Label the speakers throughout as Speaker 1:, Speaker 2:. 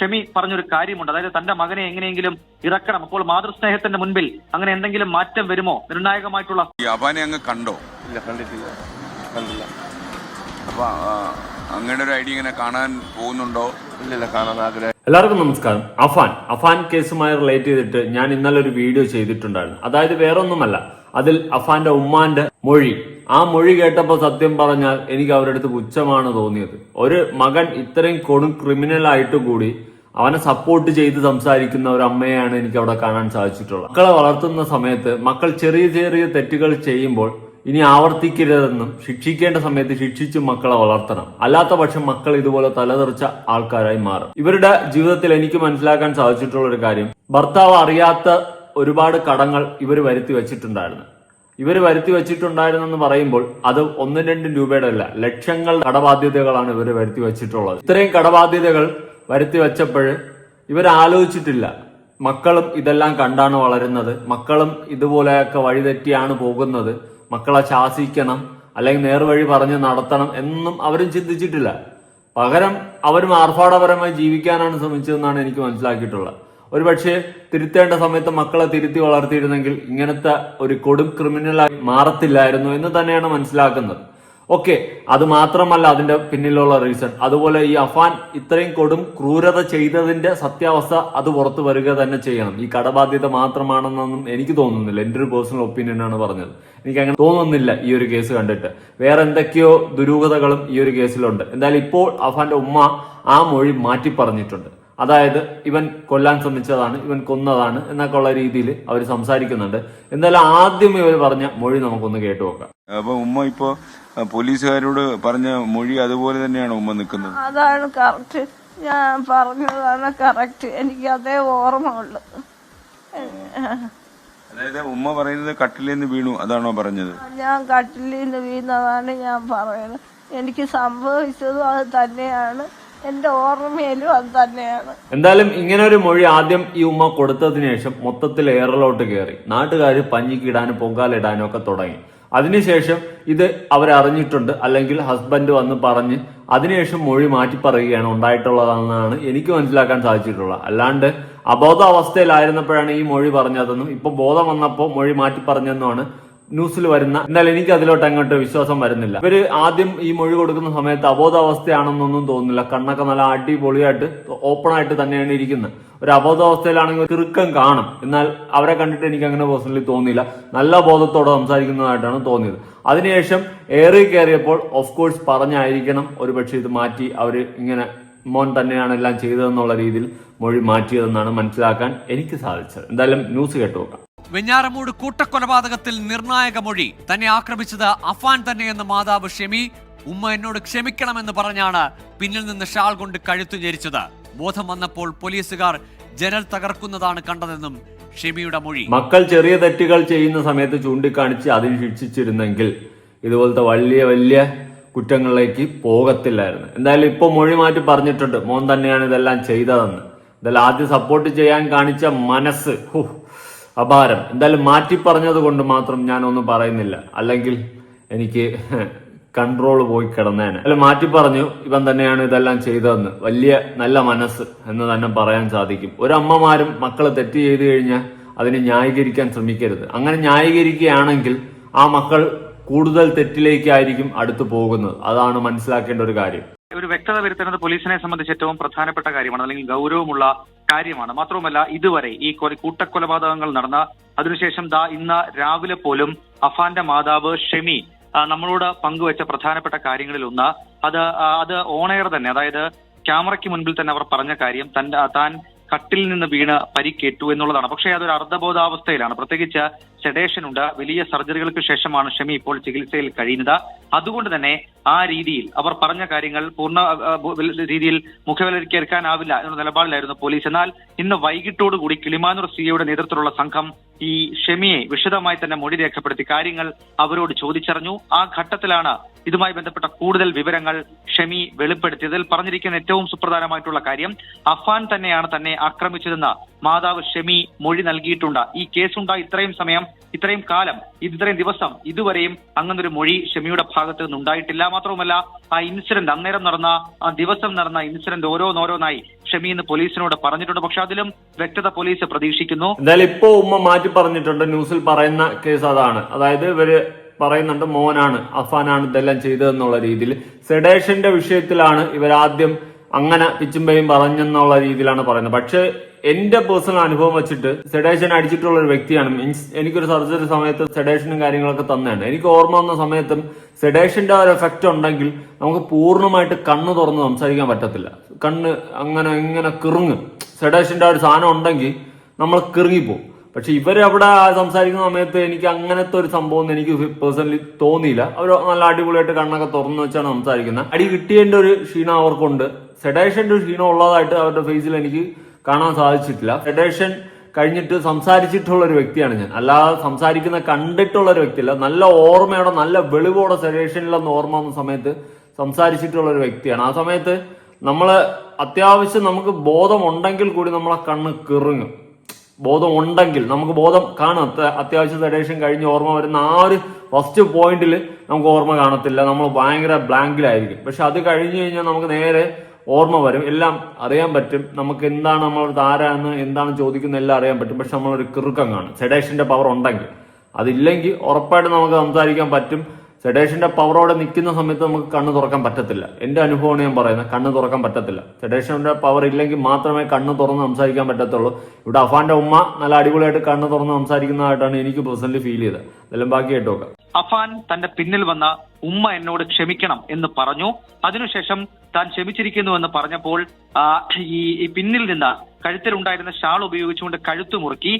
Speaker 1: ഷെമി പറഞ്ഞൊരു കാര്യമുണ്ട്. അതായത് തന്റെ മകനെ എങ്ങനെയെങ്കിലും ഇറക്കണം. അപ്പോൾ മാതൃസ്നേഹത്തിന്റെ മുൻപിൽ അങ്ങനെ എന്തെങ്കിലും മാറ്റം വരുമോ? നിർണായകമായിട്ടുള്ള
Speaker 2: ഈ അപാനെ അങ്ങ് കണ്ടോ?
Speaker 3: ഇല്ല കണ്ടിട്ടില്ല. കണ്ടില്ല.
Speaker 2: അപ്പൊ അങ്ങനെ ഒരു ഐഡിയ ഇങ്ങനെ കാണാൻ പോകുന്നുണ്ടോ?
Speaker 3: ഇല്ല കാണാൻ ആഗ്രഹം.
Speaker 4: എല്ലാവർക്കും നമസ്കാരം. അഫാൻ അഫാൻ കേസുമായി റിലേറ്റ് ചെയ്തിട്ട് ഞാൻ ഇന്നലെ ഒരു വീഡിയോ ചെയ്തിട്ടുണ്ടായിരുന്നു. അതായത് വേറൊന്നുമല്ല. അതിൽ അഫാന്റെ ഉമ്മാന്റെ മൊഴി. ആ മൊഴി കേട്ടപ്പോൾ സത്യം പറഞ്ഞാൽ എനിക്ക് അവരുടെ അടുത്ത് പുച്ഛമാണ് തോന്നിയത്. ഒരു മകൻ ഇത്രയും കൊടും ക്രിമിനൽ ആയിട്ട് കൂടി അവനെ സപ്പോർട്ട് ചെയ്ത് സംസാരിക്കുന്ന ഒരു അമ്മയാണ് എനിക്ക് അവിടെ കാണാൻ സാധിച്ചിട്ടുള്ളത്. മക്കളെ വളർത്തുന്ന സമയത്ത് മക്കൾ ചെറിയ ചെറിയ തെറ്റുകൾ ചെയ്യുമ്പോൾ ഇനി ആവർത്തിക്കരുതെന്നും ശിക്ഷിക്കേണ്ട സമയത്ത് ശിക്ഷിച്ച് മക്കളെ വളർത്തണം. അല്ലാത്ത പക്ഷം മക്കൾ ഇതുപോലെ തലതെറിച്ച ആൾക്കാരായി മാറും. ഇവരുടെ ജീവിതത്തിൽ എനിക്ക് മനസ്സിലാക്കാൻ സാധിച്ചിട്ടുള്ള ഒരു കാര്യം ഭർത്താവ് അറിയാത്ത ഒരുപാട് കടങ്ങൾ ഇവർ വരുത്തി വെച്ചിട്ടുണ്ടായിരുന്നു. ഇവർ വരുത്തി വെച്ചിട്ടുണ്ടായിരുന്നെന്ന് പറയുമ്പോൾ അത് ഒന്നും രണ്ടും രൂപയുടെ അല്ല ലക്ഷങ്ങൾ കടബാധ്യതകളാണ് ഇവർ വരുത്തി വെച്ചിട്ടുള്ളത്. ഇത്രയും കടബാധ്യതകൾ വരുത്തി വെച്ചപ്പോൾ ഇവർ ആലോചിച്ചിട്ടില്ല. മക്കളും ഇതെല്ലാം കണ്ടാണ് വളരുന്നത്. മക്കളും ഇതുപോലെയൊക്കെ വഴിതെറ്റിയാണ് പോകുന്നത്. മക്കളെ ശാസിക്കണം അല്ലെങ്കിൽ നേർവഴി പറഞ്ഞ് നടത്തണം എന്നും അവരും ചിന്തിച്ചിട്ടില്ല. പകരം അവരും ആർഭാടപരമായി ജീവിക്കാനാണ് ശ്രമിച്ചതെന്നാണ് എനിക്ക് മനസ്സിലാക്കിയിട്ടുള്ളത്. ഒരു പക്ഷേ തിരുത്തേണ്ട സമയത്ത് മക്കളെ തിരുത്തി വളർത്തിയിരുന്നെങ്കിൽ ഇങ്ങനത്തെ ഒരു കൊടും ക്രിമിനലായി മാറത്തില്ലായിരുന്നു എന്ന് തന്നെയാണ് മനസ്സിലാക്കുന്നത്. ഓക്കെ അത് മാത്രമല്ല അതിന്റെ പിന്നിലുള്ള റീസൺ അതുപോലെ ഈ അഫാൻ ഇത്രയും കൊടും ക്രൂരത ചെയ്തതിന്റെ സത്യാവസ്ഥ അത് പുറത്തു വരിക തന്നെ ചെയ്യണം. ഈ കടബാധ്യത മാത്രമാണെന്നൊന്നും എനിക്ക് തോന്നുന്നില്ല. എന്റെ ഒരു പേഴ്സണൽ ഒപ്പീനിയൻ ആണ് പറഞ്ഞത്. എനിക്ക് അങ്ങനെ തോന്നുന്നില്ല ഈ ഒരു കേസ് കണ്ടിട്ട്. വേറെ എന്തൊക്കെയോ ദുരൂഹതകളും ഈ ഒരു കേസിലുണ്ട് എന്തായാലും ഇപ്പോൾ അഫാന്റെ ഉമ്മ ആ മൊഴി മാറ്റി പറഞ്ഞിട്ടുണ്ട് അതായത് ഇവൻ കൊല്ലാൻ ശ്രമിച്ചതാണ് ഇവൻ കൊന്നതാണ് എന്നൊക്കെ ഉള്ള രീതിയിൽ അവർ സംസാരിക്കുന്നുണ്ട്. എന്തായാലും ആദ്യം ഇവർ പറഞ്ഞ മൊഴി നമുക്കൊന്ന് കേട്ടു നോക്കാം.
Speaker 2: അപ്പൊ ഉമ്മ ഇപ്പോ പോലീസുകാരോട് പറഞ്ഞ മൊഴി അതുപോലെ തന്നെയാണ് ഉമ്മ നിൽക്കുന്നത്?
Speaker 5: അതാണ് കറക്റ്റ് ഞാൻ പറഞ്ഞതാണ് കറക്റ്റ് എനിക്ക് അതേ ഓർമ്മ ഉള്ളു.
Speaker 2: അതായത് ഉമ്മ പറയുന്നത് കട്ടിലിൽ നിന്ന് വീണു അതാണോ പറഞ്ഞത്?
Speaker 5: ഞാൻ കട്ടിലിൽ നിന്ന് വീണതാണ് ഞാൻ പറയുന്നത്. എനിക്ക് സംഭവിച്ചതും അത് തന്നെയാണ്. എന്റെ ഓർമ്മയിലും അത് തന്നെയാണ്.
Speaker 4: എന്തായാലും ഇങ്ങനെ ഒരു മൊഴി ആദ്യം ഈ ഉമ്മ കൊടുത്തതിന് ശേഷം മൊത്തത്തിൽ ഏറലോട്ട് കയറി നാട്ടുകാർ പഞ്ഞിക്കിടാനും പൊങ്കാലിടാനും ഒക്കെ തുടങ്ങി. അതിനുശേഷം ഇത് അവരറിഞ്ഞിട്ടുണ്ട്. അല്ലെങ്കിൽ ഹസ്ബൻഡ് വന്ന് പറഞ്ഞ് അതിനുശേഷം മൊഴി മാറ്റി പറയുകയാണ് ഉണ്ടായിട്ടുള്ളതെന്നാണ് എനിക്ക് മനസ്സിലാക്കാൻ സാധിച്ചിട്ടുള്ളത്. അല്ലാണ്ട് അബോധാവസ്ഥയിലായിരുന്നപ്പോഴാണ് ഈ മൊഴി പറഞ്ഞതെന്നും ഇപ്പൊ ബോധം വന്നപ്പോൾ മൊഴി മാറ്റി പറഞ്ഞെന്നുമാണ് ന്യൂസിൽ വരുന്ന എന്നാൽ എനിക്ക് അതിലോട്ട് അങ്ങോട്ട് വിശ്വാസം വരുന്നില്ല. ഇവർ ആദ്യം ഈ മൊഴി കൊടുക്കുന്ന സമയത്ത് അബോധാവസ്ഥയാണെന്നൊന്നും തോന്നുന്നില്ല. കണ്ണൊക്കെ നല്ല അടിപൊളിയായിട്ട് ഓപ്പൺ ആയിട്ട് തന്നെയാണ് ഇരിക്കുന്നത്. ഒരു അബോധാവസ്ഥയിലാണെങ്കിൽ തിറുക്കം കാണും. എന്നാൽ അവരെ കണ്ടിട്ട് എനിക്ക് അങ്ങനെ പേഴ്സണലി തോന്നിയില്ല. നല്ല ബോധത്തോടെ സംസാരിക്കുന്നതായിട്ടാണ് തോന്നിയത്. അതിനുശേഷം ഏറി കയറിയപ്പോൾ ഓഫ് കോഴ്സ് പറഞ്ഞായിരിക്കണം ഒരു പക്ഷേ ഇത് മാറ്റി അവർ ഇങ്ങനെ മോൻ തന്നെയാണ് എല്ലാം ചെയ്തതെന്നുള്ള രീതിയിൽ മൊഴി മാറ്റിയതെന്നാണ് മനസ്സിലാക്കാൻ എനിക്ക് സാധിച്ചത്. എന്തായാലും ന്യൂസ് കേട്ടു നോക്കാം.
Speaker 6: വെഞ്ഞാറമൂട് കൂട്ടക്കൊലപാതകത്തിൽ നിർണായക മൊഴി. തന്നെ ആക്രമിച്ചത് അഫാൻ തന്നെയെന്ന് മാതാവ് ഷെമി. ഉമ്മ എന്നോട് ക്ഷമിക്കണമെന്ന് പറഞ്ഞാണ് പിന്നിൽ നിന്ന് ഷാൾ കൊണ്ട് കഴുത്തു ഞെരിച്ചത്. ബോധം വന്നപ്പോൾ പോലീസുകാർ ജനൽ തകർക്കുന്നതാണ് കണ്ടതെന്നും ഷെമിയുടെ മൊഴി.
Speaker 4: മക്കൾ ചെറിയ തെറ്റുകൾ ചെയ്യുന്ന സമയത്ത് ചൂണ്ടിക്കാണിച്ച് അതിന് ശിക്ഷിച്ചിരുന്നെങ്കിൽ ഇതുപോലത്തെ വലിയ വലിയ കുറ്റങ്ങളിലേക്ക് പോകത്തില്ലായിരുന്നു. എന്തായാലും ഇപ്പൊ മൊഴി മാറ്റി പറഞ്ഞിട്ടുണ്ട്. മോൻ തന്നെയാണ് ഇതെല്ലാം ചെയ്തതെന്ന്. എന്തായാലും ആദ്യം സപ്പോർട്ട് ചെയ്യാൻ കാണിച്ച മനസ്സ്. അപാരം. എന്തായാലും മാറ്റി പറഞ്ഞത് കൊണ്ട് മാത്രം ഞാനൊന്നും പറയുന്നില്ല. അല്ലെങ്കിൽ എനിക്ക് കൺട്രോൾ പോയി കിടന്നേനെ. അല്ല മാറ്റി പറഞ്ഞു ഇവൻ തന്നെയാണ് ഇതെല്ലാം ചെയ്തതെന്ന്. വലിയ നല്ല മനസ്സ് എന്ന് തന്നെ പറയാൻ സാധിക്കും. ഒരു അമ്മമാരും മക്കളെ തെറ്റ് ചെയ്തു കഴിഞ്ഞാൽ അതിനെ ന്യായീകരിക്കാൻ ശ്രമിക്കരുത്. അങ്ങനെ ന്യായീകരിക്കുകയാണെങ്കിൽ ആ മക്കൾ കൂടുതൽ തെറ്റിലേക്കായിരിക്കും അടുത്തു പോകുന്നത്. അതാണ് മനസ്സിലാക്കേണ്ട ഒരു കാര്യം.
Speaker 1: ഒരു വ്യക്തത വരുത്തുന്നത് പോലീസിനെ സംബന്ധിച്ച് ഏറ്റവും പ്രധാനപ്പെട്ട കാര്യമാണ് അല്ലെങ്കിൽ ഗൗരവമുള്ള കാര്യമാണ്. മാത്രവുമല്ല ഇതുവരെ ഈ കൊല- കൂട്ടക്കൊലപാതകങ്ങൾ നടന്ന അതിനുശേഷം ദാ ഇന്ന് രാവിലെ പോലും അഫാന്റെ മാതാവ് ഷെമി നമ്മളോട് പങ്കുവച്ച പ്രധാനപ്പെട്ട കാര്യങ്ങളിൽ ഒന്ന് അത് അത് ഓണയർ തന്നെ. അതായത് ക്യാമറയ്ക്ക് മുൻപിൽ തന്നെ അവർ പറഞ്ഞ കാര്യം തന്റെ താൻ കട്ടിൽ നിന്ന് വീണ് പരിക്കേറ്റു എന്നുള്ളതാണ്. പക്ഷേ അതൊരു അർദ്ധബോധാവസ്ഥയിലാണ്. പ്രത്യേകിച്ച് സെഡേഷൻ ഉണ്ട്. വലിയ സർജറികൾക്ക് ശേഷമാണ് ഷമി ഇപ്പോൾ ചികിത്സയിൽ കഴിയുന്നത്. അതുകൊണ്ട് തന്നെ ആ രീതിയിൽ അവർ പറഞ്ഞ കാര്യങ്ങൾ പൂർണ രീതിയിൽ മുഖവിലക്കെടുക്കാനാവില്ല എന്ന നിലപാടിലായിരുന്നു പോലീസ്. എന്നാൽ ഇന്ന് വൈകിട്ടോടുകൂടി കിളിമാനൂർ സിയുടെ നേതൃത്വത്തിലുള്ള സംഘം ഈ ഷെമിയെ വിശദമായി തന്നെ മൊഴി രേഖപ്പെടുത്തി കാര്യങ്ങൾ അവരോട് ചോദിച്ചറിഞ്ഞു. ആ ഘട്ടത്തിലാണ് ഇതുമായി ബന്ധപ്പെട്ട കൂടുതൽ വിവരങ്ങൾ ഷെമി വെളിപ്പെടുത്തിയതിൽ പറഞ്ഞിരിക്കുന്ന ഏറ്റവും സുപ്രധാനമായിട്ടുള്ള കാര്യം അഫാൻ തന്നെയാണ് തന്നെ ആക്രമിച്ചതെന്ന് മാതാവ് ഷെമി മൊഴി നൽകിയിട്ടുണ്ട്. ഈ കേസുണ്ടായി ഇത്രയും സമയം ഇത്രയും കാലം ഇത്രയും ദിവസം ഇതുവരെയും അങ്ങനൊരു മൊഴി ഷെമിയുടെ ഭാഗത്ത് നിന്നുണ്ടായിട്ടില്ല. മാത്രവുമല്ല ആ ഇൻസിഡന്റ് അന്നേരം നടന്ന ആ ദിവസം നടന്ന ഇൻസിഡന്റ് ഓരോന്നോരോന്നായി ഷെമി ഇന്ന് പോലീസിനോട് പറഞ്ഞിട്ടുണ്ട്. പക്ഷെ അതിലും വ്യക്തത പോലീസ് പ്രതീക്ഷിക്കുന്നു.
Speaker 4: എന്തായാലും ഇപ്പോ ഉമ്മ മാറ്റി പറഞ്ഞിട്ടുണ്ട്. ന്യൂസിൽ പറയുന്ന കേസ് അതാണ്. അതായത് ഇവർ പറയുന്നുണ്ട് മോനാണ് അഫാനാണ് ഇതെല്ലാം ചെയ്തതെന്നുള്ള രീതിയിൽ. സെഡേഷന്റെ വിഷയത്തിലാണ് ഇവരാദ്യം അങ്ങനെ പിച്ചുംബയും പറഞ്ഞെന്നുള്ള രീതിയിലാണ് പറയുന്നത്. പക്ഷെ എന്റെ പേഴ്സണൽ അനുഭവം വെച്ചിട്ട് സെഡേഷൻ അടിച്ചിട്ടുള്ള ഒരു വ്യക്തിയാണ് മീൻസ് എനിക്കൊരു സർജറി സമയത്ത് സെഡേഷനും കാര്യങ്ങളൊക്കെ തന്നെയാണ്. എനിക്ക് ഓർമ്മ വന്ന സമയത്തും സെഡേഷന്റെ ഒരു എഫക്റ്റ് ഉണ്ടെങ്കിൽ നമുക്ക് പൂർണമായിട്ട് കണ്ണ് തുറന്ന് സംസാരിക്കാൻ പറ്റത്തില്ല. കണ്ണ് അങ്ങനെ ഇങ്ങനെ കിറുങ്ങ്. സെഡേഷന്റെ ഒരു സാധനം ഉണ്ടെങ്കിൽ നമ്മൾ കിറുങ്ങിപ്പോവും പക്ഷെ ഇവരവിടെ സംസാരിക്കുന്ന സമയത്ത് എനിക്ക് അങ്ങനത്തെ ഒരു സംഭവം ഒന്നും എനിക്ക് പേഴ്സണലി തോന്നിയില്ല. അവർ നല്ല അടിപൊളിയായിട്ട് കണ്ണൊക്കെ തുറന്നു വെച്ചാണ് സംസാരിക്കുന്നത്. അടി കിട്ടിയതിന്റെ ഒരു ക്ഷീണം അവർക്കുണ്ട്. സെഡേഷന്റെ ഒരു ക്ഷീണം ഉള്ളതായിട്ട് അവരുടെ ഫേസിൽ എനിക്ക് കാണാൻ സാധിച്ചിട്ടില്ല. സെഡേഷൻ കഴിഞ്ഞിട്ട് സംസാരിച്ചിട്ടുള്ള ഒരു വ്യക്തിയാണ് ഞാൻ. അല്ലാതെ സംസാരിക്കുന്ന കണ്ടിട്ടുള്ള ഒരു വ്യക്തിയല്ല. നല്ല ഓർമ്മയോടെ നല്ല വെളിവോടെ സെഡേഷനിലെന്ന് ഓർമ്മ വന്ന സമയത്ത് സംസാരിച്ചിട്ടുള്ള ഒരു വ്യക്തിയാണ്. ആ സമയത്ത് നമ്മൾ അത്യാവശ്യം നമുക്ക് ബോധമുണ്ടെങ്കിൽ കൂടി നമ്മളെ കണ്ണ് കിറുങ്ങും. ബോധം ഉണ്ടെങ്കിൽ നമുക്ക് ബോധം കാണാം. അത്യാവശ്യ സെഡേഷൻ കഴിഞ്ഞ് ഓർമ്മ വരുന്ന ആ ഒരു ഫസ്റ്റ് പോയിന്റിൽ നമുക്ക് ഓർമ്മ കാണത്തില്ല. നമ്മൾ ഭയങ്കര ബ്ലാങ്കിലായിരിക്കും. പക്ഷെ അത് കഴിഞ്ഞു കഴിഞ്ഞാൽ നമുക്ക് നേരെ ഓർമ്മ വരും. എല്ലാം അറിയാൻ പറ്റും. നമുക്ക് എന്താണ് നമ്മൾ താരാന്ന് എന്താണ് ചോദിക്കുന്ന എല്ലാം അറിയാൻ പറ്റും. പക്ഷെ നമ്മളൊരു കിറുക്കം കാണും. സെഡേഷന്റെ പവർ ഉണ്ടെങ്കിൽ. അതില്ലെങ്കിൽ ഉറപ്പായിട്ട് നമുക്ക് സംസാരിക്കാൻ പറ്റും. സെഡേഷന്റെ പവറോടെ നിൽക്കുന്ന സമയത്ത് നമുക്ക് കണ്ണ് തുറക്കാൻ പറ്റത്തില്ല. എന്റെ അനുഭവമാണ് ഞാൻ പറയുന്നത്. കണ്ണ് തുറക്കാൻ പറ്റത്തില്ല. സെഡേഷന്റെ പവർ ഇല്ലെങ്കിൽ മാത്രമേ കണ്ണ് തുറന്ന് സംസാരിക്കാൻ പറ്റത്തുള്ളൂ. ഇവിടെ അഫാന്റെ ഉമ്മ നല്ല അടിപൊളിയായിട്ട് കണ്ണ് തുറന്ന് സംസാരിക്കുന്നതായിട്ടാണ് എനിക്ക് പേഴ്സണലി ഫീൽ ചെയ്തത്. അതെല്ലാം ബാക്കി കേട്ടോക്കാം
Speaker 1: അഫാൻ തന്റെ പിന്നിൽ വന്ന ഉമ്മ എന്നോട് ക്ഷമിക്കണം എന്ന് പറഞ്ഞു. അതിനുശേഷം താൻ ക്ഷമിച്ചിരിക്കുന്നു എന്ന് പറഞ്ഞപ്പോൾ ഈ പിന്നിൽ നിന്ന് കഴുത്തിലുണ്ടായിരുന്ന ഷാൾ ഉപയോഗിച്ചുകൊണ്ട് കഴുത്ത് മുറുക്കി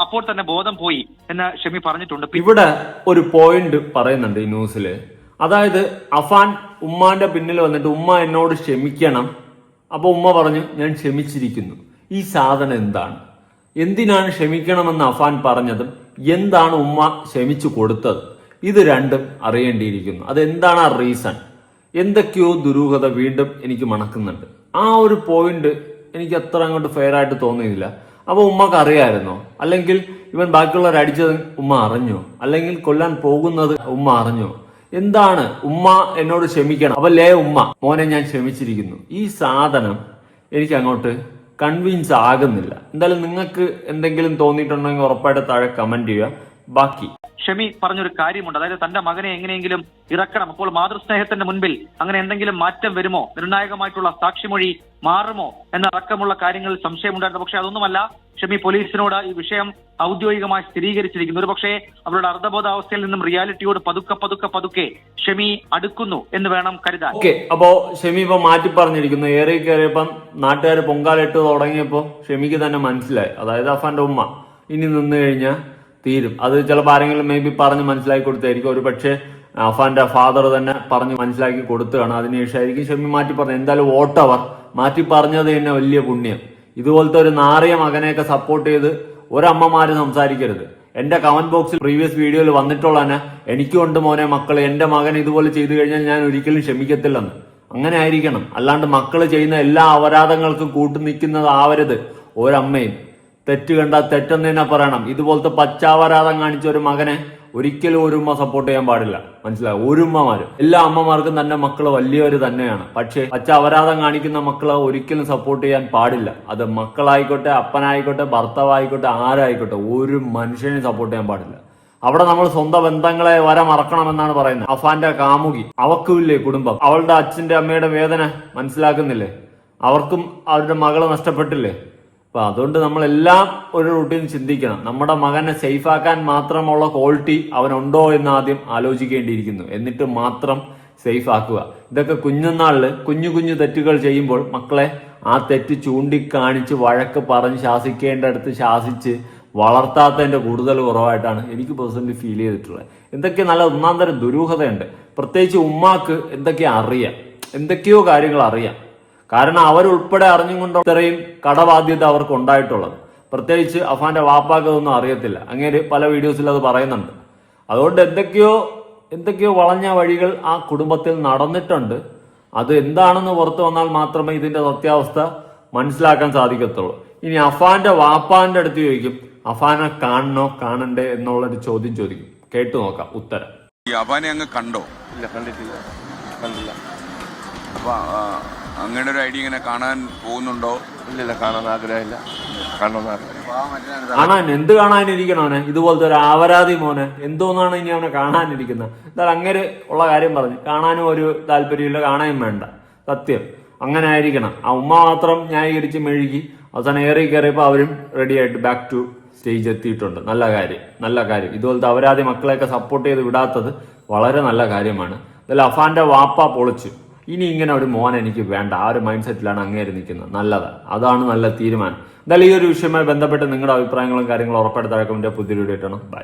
Speaker 1: അപ്പോൾ തന്നെ ബോധം പോയി എന്ന് ഷെമി പറഞ്ഞിട്ടുണ്ട്.
Speaker 4: ഇവിടെ ഒരു പോയിന്റ് പറയുന്നുണ്ട് ഈ ന്യൂസിൽ. അതായത് അഫാൻ ഉമ്മാന്റെ പിന്നിൽ വന്നിട്ട് ഉമ്മ എന്നോട് ക്ഷമിക്കണം. അപ്പൊ ഉമ്മ പറഞ്ഞു ഞാൻ ക്ഷമിച്ചിരിക്കുന്നു. ഈ സാധനം എന്താണ്? എന്തിനാണ് ക്ഷമിക്കണമെന്ന് അഫാൻ പറഞ്ഞതും എന്താണ് ഉമ്മ ക്ഷമിച്ചു കൊടുത്തത്? ഇത് രണ്ടും അറിയേണ്ടിയിരിക്കുന്നു. അതെന്താണ് ആ റീസൺ എന്തൊക്കെയോ ദുരൂഹത വീണ്ടും എനിക്ക് മണക്കുന്നുണ്ട്. ആ ഒരു പോയിന്റ് എനിക്ക് അത്ര അങ്ങോട്ട് ഫെയർ ആയിട്ട് തോന്നിയില്ല. അപ്പൊ ഉമ്മക്ക് അറിയായിരുന്നോ? അല്ലെങ്കിൽ ഇവൻ ബാക്കിയുള്ളവർ അടിച്ചത് ഉമ്മ അറിഞ്ഞോ? അല്ലെങ്കിൽ കൊല്ലാൻ പോകുന്നത് ഉമ്മ അറിഞ്ഞോ? എന്താണ് ഉമ്മ എന്നോട് ക്ഷമിക്കണം. അപ്പൊ ലേ ഉമ്മ മോനെ ഞാൻ ക്ഷമിച്ചിരിക്കുന്നു. ഈ സാധനം എനിക്ക് അങ്ങോട്ട് കൺവിൻസ് ആകുന്നില്ല. എന്തായാലും നിങ്ങൾക്ക് എന്തെങ്കിലും തോന്നിയിട്ടുണ്ടെങ്കിൽ ഉറപ്പായിട്ട് താഴെ കമന്റ് ചെയ്യുക. ബാക്കി.
Speaker 1: ഷമി പറഞ്ഞൊരു കാര്യമുണ്ട്. അതായത് തന്റെ മകനെ എങ്ങനെയെങ്കിലും ഇറക്കണം. അപ്പോൾ മാതൃസ്നേഹത്തിന്റെ മുൻപിൽ അങ്ങനെ എന്തെങ്കിലും മാറ്റം വരുമോ? നിർണായകമായിട്ടുള്ള സാക്ഷിമൊഴി മാറുമോ? എന്നടക്കമുള്ള കാര്യങ്ങളിൽ സംശയമുണ്ടായിരുന്നു. പക്ഷെ അതൊന്നുമല്ല ഷമി പോലീസിനോട് ഈ വിഷയം ഔദ്യോഗികമായി സ്ഥിരീകരിച്ചിരിക്കുന്നു. ഒരു പക്ഷേ അവരുടെ അർദ്ധബോധാവസ്ഥയിൽ നിന്നും റിയാലിറ്റിയോട് പതുക്കെ പതുക്കെ പതുക്കെ ഷമി അടുക്കുന്നു എന്ന് വേണം കരുതാൻ.
Speaker 4: ഓക്കെ അപ്പോ ഷമി ഇപ്പൊ മാറ്റി പറഞ്ഞിരിക്കുന്നു ഏറെ കയറിയപ്പം നാട്ടുകാർ പൊങ്കാലിട്ട് തുടങ്ങിയപ്പോ ഷമിക്ക് തന്നെ മനസ്സിലായി. അതായത് അഫാന്റെ ഉമ്മ ഇനി നിന്നു കഴിഞ്ഞാൽ തീരും. അത് ചിലപ്പോൾ ആരെങ്കിലും മേ ബി പറഞ്ഞ് മനസ്സിലാക്കി കൊടുത്തായിരിക്കും. ഒരു പക്ഷേ അഫാന്റെ ഫാദർ തന്നെ പറഞ്ഞ് മനസ്സിലാക്കി കൊടുത്തതാണ്. അതിനുശേഷമായിരിക്കും ഷമി മാറ്റി പറഞ്ഞത് എന്തായാലും വോട്ടവർ മാറ്റി പറഞ്ഞത് തന്നെ വലിയ പുണ്യം. ഇതുപോലത്തെ ഒരു നാറിയ മകനെയൊക്കെ സപ്പോർട്ട് ചെയ്ത് ഒരമ്മമാര് സംസാരിക്കരുത്. എന്റെ കമന്റ് ബോക്സിൽ പ്രീവിയസ് വീഡിയോയിൽ വന്നിട്ടുള്ള തന്നെ എനിക്കുണ്ട് മോനെ മക്കൾ എന്റെ മകൻ ഇതുപോലെ ചെയ്തു കഴിഞ്ഞാൽ ഞാൻ ഒരിക്കലും ക്ഷമിക്കത്തില്ലെന്ന്. അങ്ങനെ ആയിരിക്കണം. അല്ലാണ്ട് മക്കൾ ചെയ്യുന്ന എല്ലാ അപരാധങ്ങൾക്കും കൂട്ടു നിൽക്കുന്നതാവരുത് ഒരമ്മയും. തെറ്റ് കണ്ടാൽ തെറ്റെന്ന് തന്നെ പറയണം. ഇതുപോലത്തെ പച്ചാവരാധം കാണിച്ച ഒരു മകനെ ഒരിക്കലും ഒരു ഉമ്മ സപ്പോർട്ട് ചെയ്യാൻ പാടില്ല. മനസ്സിലായി? ഒരു ഉമ്മമാരും. എല്ലാ അമ്മമാർക്കും തന്നെ മക്കൾ വലിയവര് തന്നെയാണ്. പക്ഷേ പച്ച അപരാധം കാണിക്കുന്ന മക്കളെ ഒരിക്കലും സപ്പോർട്ട് ചെയ്യാൻ പാടില്ല. അത് മക്കളായിക്കോട്ടെ അപ്പനായിക്കോട്ടെ ഭർത്താവായിക്കോട്ടെ ആരായിക്കോട്ടെ ഒരു മനുഷ്യനെയും സപ്പോർട്ട് ചെയ്യാൻ പാടില്ല. അവിടെ നമ്മൾ സ്വന്തം ബന്ധങ്ങളെ വര മറക്കണമെന്നാണ് പറയുന്നത്. അഫാന്റെ കാമുകി. അവക്കുമില്ലേ കുടുംബം? അവളുടെ അച്ഛന്റെ അമ്മയുടെ വേദന മനസ്സിലാക്കുന്നില്ലേ? അവർക്കും അവരുടെ മകളെ നഷ്ടപ്പെട്ടില്ലേ? അപ്പൊ അതുകൊണ്ട് നമ്മളെല്ലാം ഒരു റൂട്ടീൻ ചിന്തിക്കണം. നമ്മുടെ മകനെ സേഫാക്കാൻ മാത്രമുള്ള ക്വാളിറ്റി അവനുണ്ടോ എന്ന് ആദ്യം ആലോചിക്കേണ്ടിയിരിക്കുന്നു. എന്നിട്ട് മാത്രം സേഫ് ആക്കുക. ഇതൊക്കെ കുഞ്ഞുനാളിൽ കുഞ്ഞു കുഞ്ഞു തെറ്റുകൾ ചെയ്യുമ്പോൾ മക്കളെ ആ തെറ്റ് ചൂണ്ടിക്കാണിച്ച് വഴക്ക് പറഞ്ഞ് ശാസിക്കേണ്ടടുത്ത് ശാസിച്ച് വളർത്താത്തതിന്റെ കൂടുതൽ കുറവായിട്ടാണ് എനിക്ക് പേഴ്സണലി ഫീൽ ചെയ്തിട്ടുള്ളത്. എന്തൊക്കെ നല്ല ഒന്നാം തരം ദുരൂഹതയുണ്ട്. പ്രത്യേകിച്ച് ഉമ്മാക്ക് എന്തൊക്കെ അറിയാം. എന്തൊക്കെയോ കാര്യങ്ങൾ അറിയാം. കാരണം അവരുൾപ്പെടെ അറിഞ്ഞുകൊണ്ട് ഇത്രയും കടബാധ്യത അവർക്ക് ഉണ്ടായിട്ടുള്ളത് പ്രത്യേകിച്ച് അഫാന്റെ വാപ്പാക്ക് അതൊന്നും അറിയത്തില്ല. അങ്ങനെ പല വീഡിയോസിൽ അത് പറയുന്നുണ്ട്. അതുകൊണ്ട് എന്തൊക്കെയോ എന്തൊക്കെയോ വളഞ്ഞ വഴികൾ ആ കുടുംബത്തിൽ നടന്നിട്ടുണ്ട്. അത് എന്താണെന്ന് പുറത്തു വന്നാൽ മാത്രമേ ഇതിന്റെ സത്യാവസ്ഥ മനസ്സിലാക്കാൻ സാധിക്കത്തുള്ളൂ. ഇനി അഫാന്റെ വാപ്പാന്റെ അടുത്ത് ചോദിക്കും അഫാനെ കാണണോ കാണണ്ടേ? എന്നുള്ളൊരു ചോദ്യം ചോദിക്കും. കേട്ടു നോക്കാം ഉത്തരം.
Speaker 2: ഈ അഫാനെ അങ്ങ് കണ്ടോ?
Speaker 3: ഇല്ല കണ്ടിട്ടില്ല. കണ്ടില്ല.
Speaker 2: അങ്ങയുടെ ഒരു ഐഡിയ ഇങ്ങനെ കാണാൻ പോകുന്നുണ്ടോ?
Speaker 3: ഇല്ല ഇല്ല കാണാൻ ആഗ്രഹമില്ല. കാണണമെന്ന് ആഗ്രഹം
Speaker 4: കാണാൻ എന്ത് കാണാനിരിക്കണവനെ ഇതുപോലത്തെ ഒരു ആവരാതി മോനെ. എന്തോന്നാണ് ഇനി അവനെ കാണാനിരിക്കുന്നത്? എന്തായാലും അങ്ങനെ ഉള്ള കാര്യം പറഞ്ഞു. കാണാനും ഒരു താല്പര്യമില്ല കാണാനും വേണ്ട. സത്യം. അങ്ങനെ ആയിരിക്കണം. ആ ഉമ്മ മാത്രം ന്യായീകരിച്ച് മെഴുകി അവസാനം ഏറി കയറിയപ്പോൾ അവരും റെഡി ആയിട്ട് ബാക്ക് ടു സ്റ്റേജ് എത്തിയിട്ടുണ്ട്. നല്ല കാര്യം. നല്ല കാര്യം. ഇതുപോലത്തെ അവരാതി മക്കളെയൊക്കെ സപ്പോർട്ട് ചെയ്ത് വിടാത്തത് വളരെ നല്ല കാര്യമാണ്. ഇതിൽ അഫാന്റെ വാപ്പ പൊളിച്ചു. ഇനി ഇങ്ങനെ ഒരു മോൻ എനിക്ക് വേണ്ട. ആ ഒരു മൈൻഡ് സെറ്റിലാണ് അങ്ങേര് നിൽക്കുന്നത്. നല്ലത്. അതാണ് നല്ല തീരുമാനം. എന്തായാലും ഈ ഒരു വിഷയവുമായി ബന്ധപ്പെട്ട് നിങ്ങളുടെ അഭിപ്രായങ്ങളും കാര്യങ്ങളും ഉറപ്പെടുത്താൻ പുതിയ വീഡിയോ ഇട്ടണം ബൈ